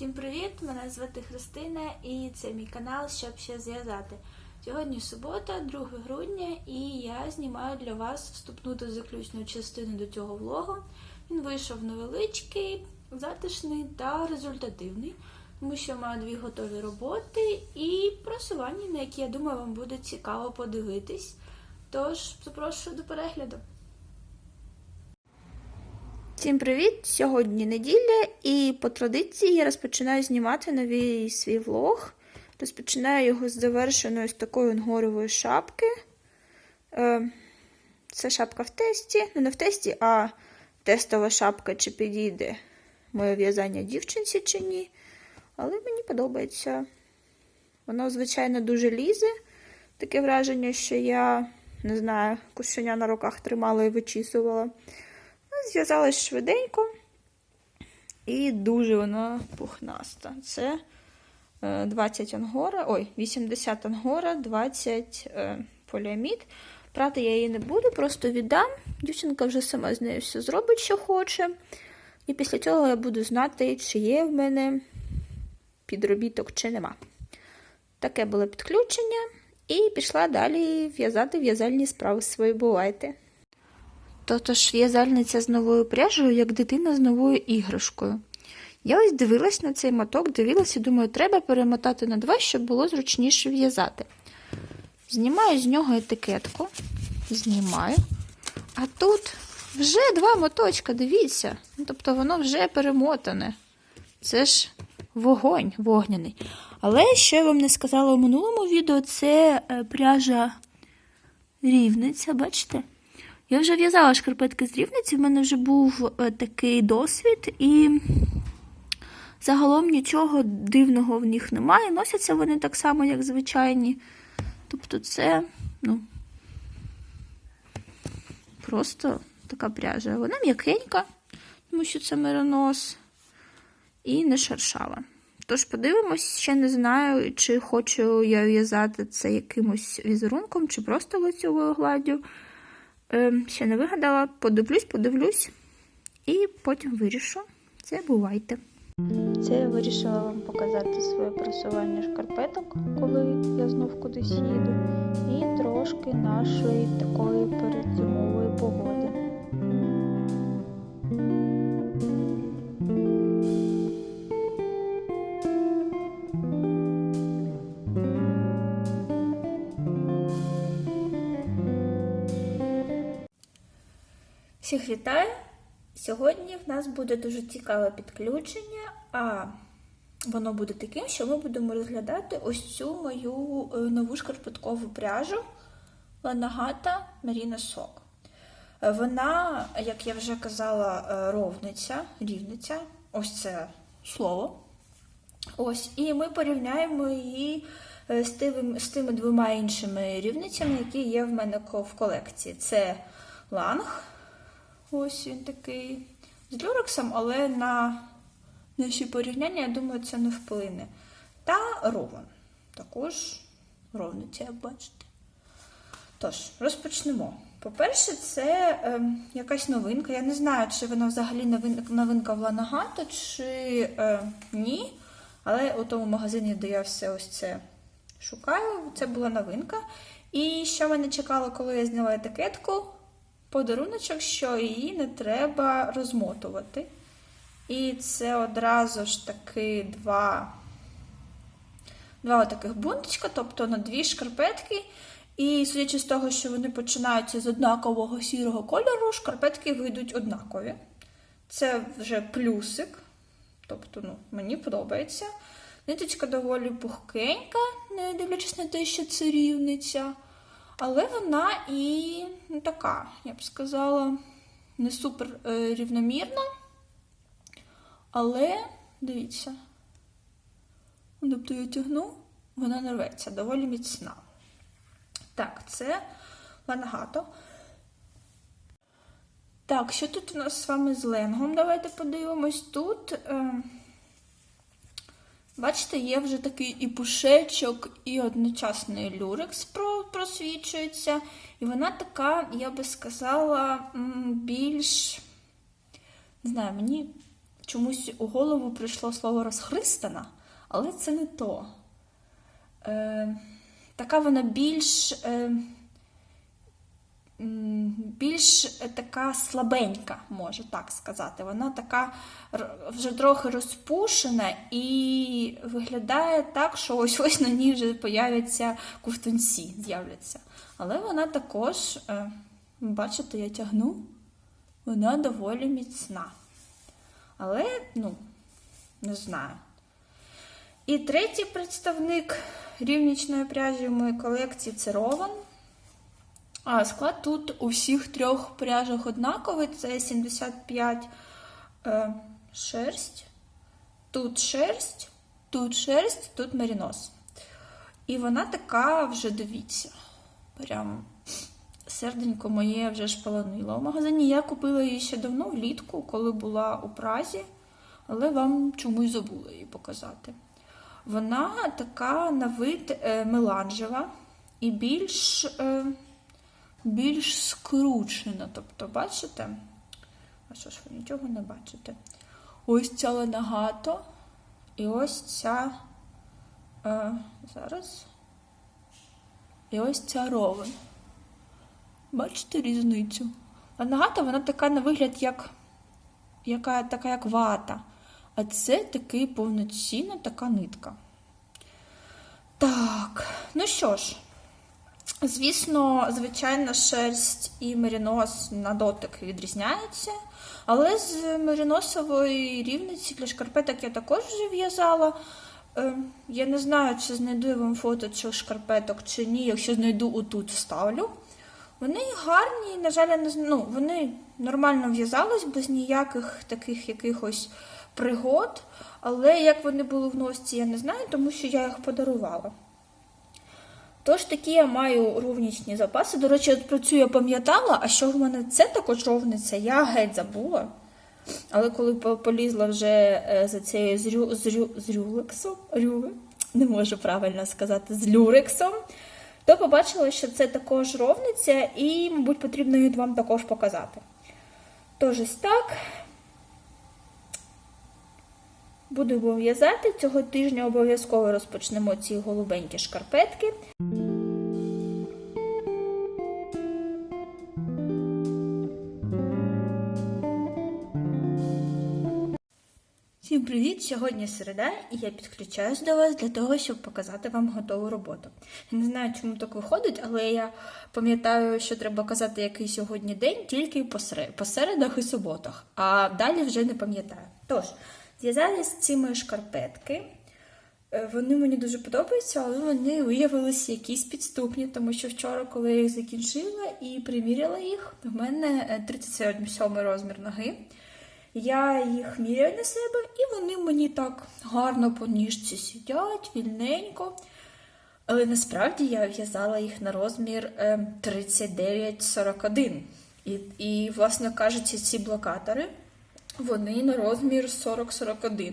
Всім привіт! Мене звати Христина і це мій канал Щоб ще зв'язати. Сьогодні субота, 2 грудня, і я знімаю для вас вступну та заключну частину до цього влогу. Він вийшов невеличкий, затишний та результативний, тому що маю дві готові роботи і просування, на які я думаю, вам буде цікаво подивитись. Тож запрошую до перегляду. Всім привіт! Сьогодні неділя, і по традиції я розпочинаю знімати новий свій влог. Розпочинаю його з завершеної з такої онгорової шапки. Е, Це шапка в тесті. Ну, не в тесті, а тестова шапка, чи підійде моє в'язання дівчинці чи ні. Але мені подобається. Воно, звичайно, дуже лізе. Таке враження, що я не знаю, кушеня на руках тримала і вичісувала. Зв'язалась швиденько і дуже вона пухнаста. Це 20 ангора, ой, 80 ангора, 20 е, поліамід. Прати я її не буду, просто віддам. Дівчинка вже сама з нею все зробить, що хоче. І після цього я буду знати, чи є в мене підробіток, чи нема. Таке було підключення, і пішла далі в'язати в'язальні справи свої. Бувайте. Тобто ж в'язальниця з новою пряжею, як дитина з новою іграшкою. Я ось дивилась на цей моток, дивилася і думаю, треба перемотати на два, щоб було зручніше в'язати. Знімаю з нього етикетку, знімаю. А тут вже два моточка, дивіться. Ну, Тобто воно вже перемотане. Це ж вогонь вогняний. Але що я вам не сказала у минулому відео, це е, пряжа рівниця, бачите? Я вже в'язала шкарпетки з рівниці, в мене вже був е, такий досвід, і загалом нічого дивного в них немає. Носяться вони так само, як звичайні. Тобто, це, ну, просто така пряжа. Вона м'якенька, тому що це меринос, і не шершава. Тож подивимось, ще не знаю, чи хочу я в'язати це якимось візерунком, чи просто лицьовою гладдю. Ем, ще не вигадала, подивлюсь, подивлюсь і потім вирішу. Це бувайте. Це я вирішила вам показати своє просування шкарпеток, коли я знов кудись їду, і трошки нашої такої передзимової погоди. Всіх вітаю! Сьогодні в нас буде дуже цікаве підключення, а воно буде таким, що ми будемо розглядати ось цю мою е, нову шкарпеткову пряжу Ланагата Маріна Сок. Е, Вона, як я вже казала, е, ровниця, рівниця, ось це слово. Ось, І ми порівняємо її з тими, з тими двома іншими рівницями, які є в мене в колекції. Це ланг. Ось він такий з люрексом, але на наші порівняння, я думаю, це не вплине. Та рован. Також ровниця, як бачите. Тож, розпочнемо. По-перше, це е, якась новинка. Я не знаю, чи вона взагалі новинка в Ланагато, чи е, ні. Але у тому магазині, де я все ось це шукаю, це була новинка. І що мене чекало, коли я зняла етикетку? Подаруночок, що її не треба розмотувати. І це одразу ж таки два два таких бунтичка, тобто на дві шкарпетки. І судячи з того, що вони починаються з однакового сірого кольору, шкарпетки вийдуть однакові. Це вже плюсик. Тобто, ну, мені подобається. Ниточка доволі пухкенька, не дивлячись на те, що це рівниця. Але вона і ну, така, я б сказала, не супер е, рівномірна. Але, дивіться, тобто я тягну, вона не рветься, доволі міцна. Так, це лангато. Так, що тут у нас з вами з ленгом? Давайте подивимось. Тут. Е, Бачите, є вже такий і пушечок, і одночасний люрекс просвічується. І вона така, я би сказала, більш, не знаю, мені чомусь у голову прийшло слово розхристана, але це не то. Е, така вона більш. Е, більш така слабенька, можу так сказати. Вона така вже трохи розпушена і виглядає так, що ось ось на ній вже появляться ковтунці, з'являться. Але вона також, е, бачите, я тягну, вона доволі міцна. Але, ну, не знаю. І третій представник рівнічної пряжі в моїй колекції це Рован. А склад тут у всіх трьох пряжах однаковий. Це 75 е, шерсть, тут шерсть, тут шерсть, тут мерінос. І вона така вже дивіться. Прям серденько моє вже шпаланило. У магазині я купила її ще давно влітку, коли була у Празі, але вам чомусь забула її показати. Вона така на вид е, меланжева і більш. Е, більш скручена. Тобто, бачите? А що ж ви нічого не бачите? Ось ця ленагато і ось ця. Е, зараз. І ось ця ровен. Бачите різницю? Ленагато, вона така на вигляд, як яка, така, як вата. А це такий повноцінна така нитка. Так, ну що ж. Звісно, звичайно, шерсть і мерінос на дотик відрізняються, але з меріносової рівниці для шкарпеток я також вже в'язала. Е, Я не знаю, чи знайду я вам фото цих шкарпеток чи ні. Якщо знайду, отут вставлю. Вони гарні, на жаль, я не ну, вони нормально в'язались без ніяких таких якихось пригод. Але як вони були в носці, я не знаю, тому що я їх подарувала. Тож такі я маю ровнічні запаси. До речі, от про цю я пам'ятала, а що в мене це також ровниця, я геть забула. Але коли полізла вже е, за цією зрю, зрю, зрюлексом, рю, не можу правильно сказати, з люрексом, то побачила, що це також ровниця, і, мабуть, потрібно її вам також показати. Тож ось так. Будемо в'язати. Цього тижня обов'язково розпочнемо ці голубенькі шкарпетки. Всім привіт! Сьогодні середа, і я підключаюсь до вас для того, щоб показати вам готову роботу. Я не знаю, чому так виходить, але я пам'ятаю, що треба казати, який сьогодні день, тільки по середах і суботах, а далі вже не пам'ятаю. Тож, зв'язались ці мої шкарпетки. Е, Вони мені дуже подобаються, але вони виявилися якісь підступні, тому що вчора, коли я їх закінчила і приміряла їх, в мене е, 37 розмір ноги. Я їх міряю на себе, і вони мені так гарно по ніжці сидять, вільненько. Але насправді я в'язала їх на розмір е, 39-41. І, і, власне кажучи, ці блокатори вони на розмір 40-41.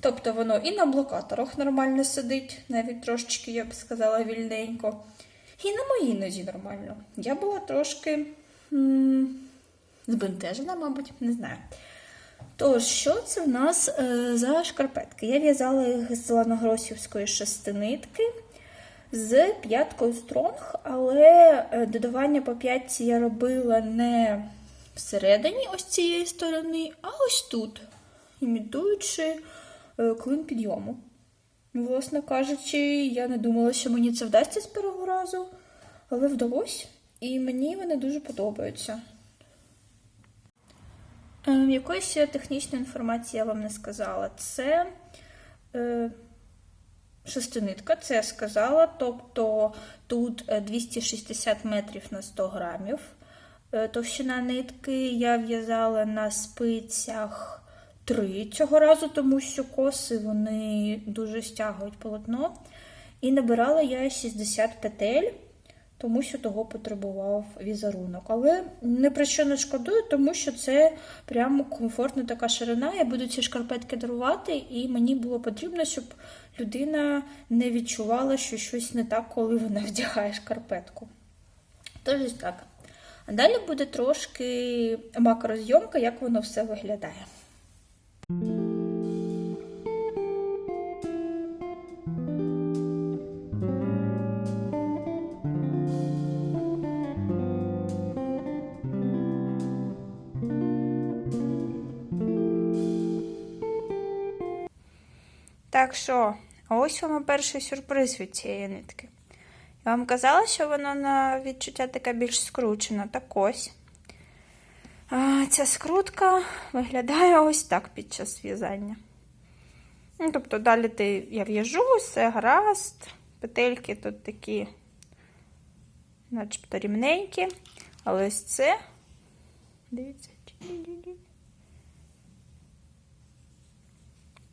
Тобто воно і на блокаторах нормально сидить, навіть трошечки, я б сказала, вільненько. І на моїй нозі нормально. Я була трошки м- збентежена, мабуть, не знаю. Тож, що це в нас е, за шкарпетки? Я в'язала їх з ланогросівської шестинитки з п'яткою стронг, але е, додавання по п'ятці я робила не всередині ось цієї сторони, а ось тут, імітуючи е, клин підйому. Власне кажучи, я не думала, що мені це вдасться з першого разу, але вдалося, і мені вони дуже подобаються. Е, Якоїсь технічної інформації я вам не сказала. Це е, шестинитка, це я сказала. Тобто тут е, 260 метрів на 100 грамів. Е, Товщина нитки я в'язала на спицях 3 цього разу, тому що коси вони дуже стягують полотно. І набирала я 60 петель тому що того потребував візерунок. Але не про що не шкодую, тому що це прямо комфортна така ширина. Я буду ці шкарпетки дарувати, і мені було потрібно, щоб людина не відчувала, що щось не так, коли вона вдягає шкарпетку. Тож ось так. А далі буде трошки макрозйомка, як воно все виглядає. Так що, ось вам перший сюрприз від цієї нитки. Я вам казала, що вона на відчуття така більш скручена. Так ось. А, ця скрутка виглядає ось так під час в'язання. Ну, тобто, далі ти, я в'яжу, все гаразд. Петельки тут такі, начебто рівненькі. Але ось це. Дивіться.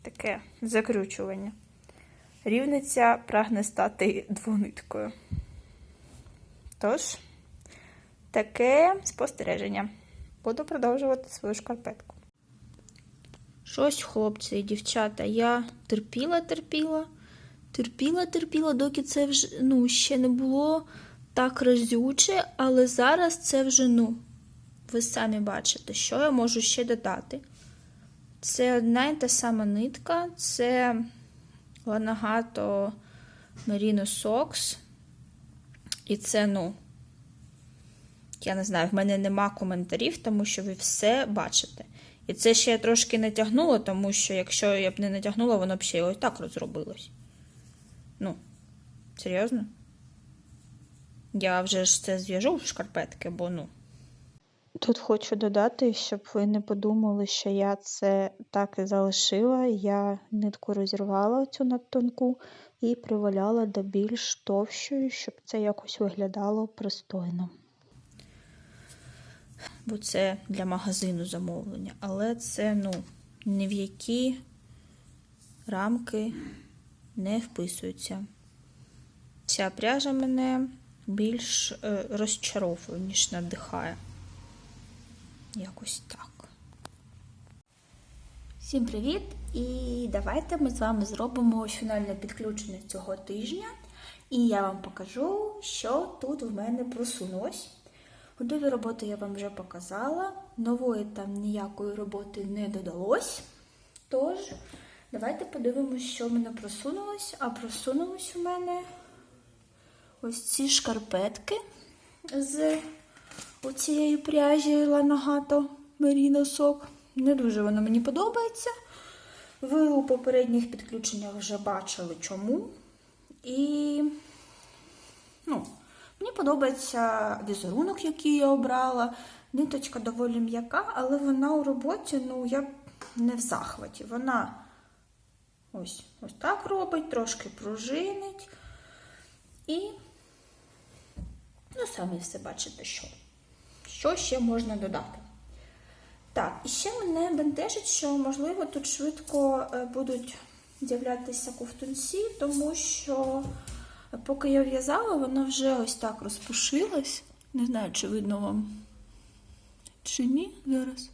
Таке закручування. Рівниця прагне стати двониткою. Тож, таке спостереження. Буду продовжувати свою шкарпетку. Щось, хлопці і дівчата, я терпіла, терпіла, терпіла, терпіла, доки це вже ну, ще не було так разюче, але зараз це вже, ну, ви самі бачите, що я можу ще додати. Це одна і та сама нитка, це Ланагато Merino Socks. І це, ну, я не знаю, в мене нема коментарів, тому що ви все бачите. І це ще я трошки натягнула, тому що якщо я б не натягнула, воно б ще й ось так розробилось. Ну, серйозно? Я вже ж це зв'яжу в шкарпетки, бо ну. Тут хочу додати, щоб ви не подумали, що я це так і залишила. Я нитку розірвала цю надтонку і приваляла до більш товщої, щоб це якось виглядало пристойно. Бо це для магазину замовлення. Але це, ну, ні в які рамки не вписується. Ця пряжа мене більш е, розчаровує, ніж надихає. Якось так. Всім привіт! І давайте ми з вами зробимо фінальне підключення цього тижня. І я вам покажу, що тут в мене просунулось. Готові роботи я вам вже показала. Нової там ніякої роботи не додалось. Тож, давайте подивимося, що в мене просунулось. А просунулось у мене ось ці шкарпетки з оцієї пряжі Ланагато Merino Сок. Не дуже воно мені подобається. Ви у попередніх підключеннях вже бачили чому. І, ну, мені подобається візерунок, який я обрала. Ниточка доволі м'яка, але вона у роботі, ну, я не в захваті. Вона ось ось так робить, трошки пружинить. І, ну, самі все бачите, що. Що ще можна додати? Так, і ще мене бентежить, що, можливо, тут швидко е, будуть з'являтися ковтунці, тому що, поки я в'язала, вона вже ось так розпушилась. Не знаю, чи видно вам чи ні зараз.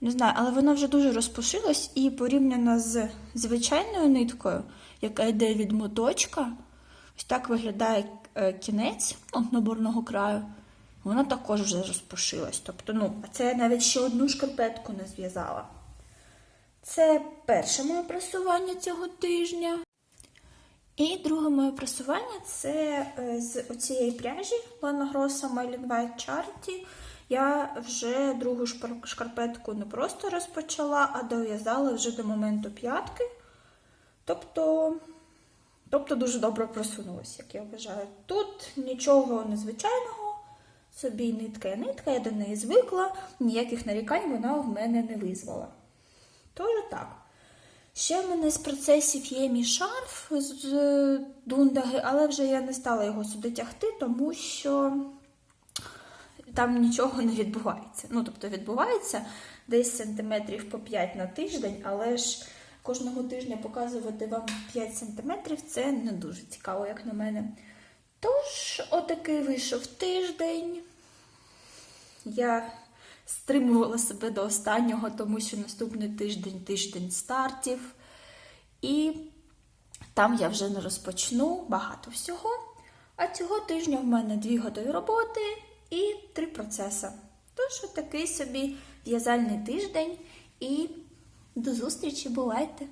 Не знаю, але вона вже дуже розпушилась і порівняно з звичайною ниткою, яка йде від моточка, ось так виглядає е, кінець ну, наборного краю. Вона також вже розпушилась. Тобто, ну, це я навіть ще одну шкарпетку не зв'язала. Це перше моє просування цього тижня. І друге моє просування це е, з оцієї пряжі Lana Grossa White Charity. Я вже другу шкарпетку не просто розпочала, а дов'язала вже до моменту п'ятки. Тобто, тобто дуже добре просунулася, як я вважаю. Тут нічого незвичайного. Собі нитка нитка, я до неї звикла, ніяких нарікань вона в мене не визвала. Тож так. Ще в мене з процесів є мій шарф з дундаги, але вже я не стала його сюди тягти, тому що там нічого не відбувається. Ну, тобто, відбувається десь сантиметрів по 5 на тиждень, але ж кожного тижня показувати вам 5 сантиметрів це не дуже цікаво, як на мене. Тож, отакий вийшов тиждень. Я стримувала себе до останнього, тому що наступний тиждень тиждень стартів. І там я вже не розпочну багато всього. А цього тижня в мене дві готові роботи і три процеси. Тож, такий собі в'язальний тиждень і до зустрічі, бувайте!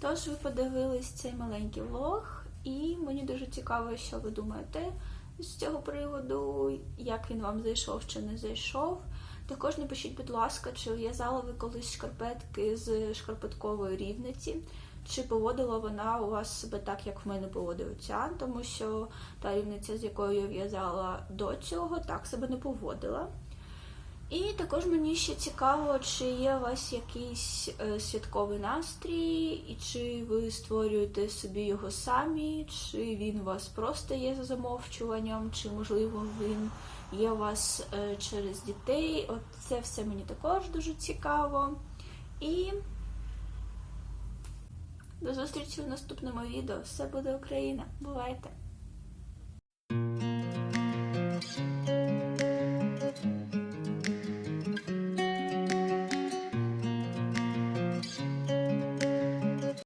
Тож, ви подивились цей маленький влог, і мені дуже цікаво, що ви думаєте з цього приводу, як він вам зайшов чи не зайшов. Також напишіть, будь ласка, чи в'язала ви колись шкарпетки з шкарпеткової рівниці, чи поводила вона у вас себе так, як в мене поводив Оціан, тому що та рівниця, з якою я в'язала до цього, так себе не поводила. І також мені ще цікаво, чи є у вас якийсь е, святковий настрій, і чи ви створюєте собі його самі, чи він у вас просто є за замовчуванням, чи можливо він є у вас е, через дітей. От це все мені також дуже цікаво. І до зустрічі в наступному відео. Все буде Україна. Бувайте!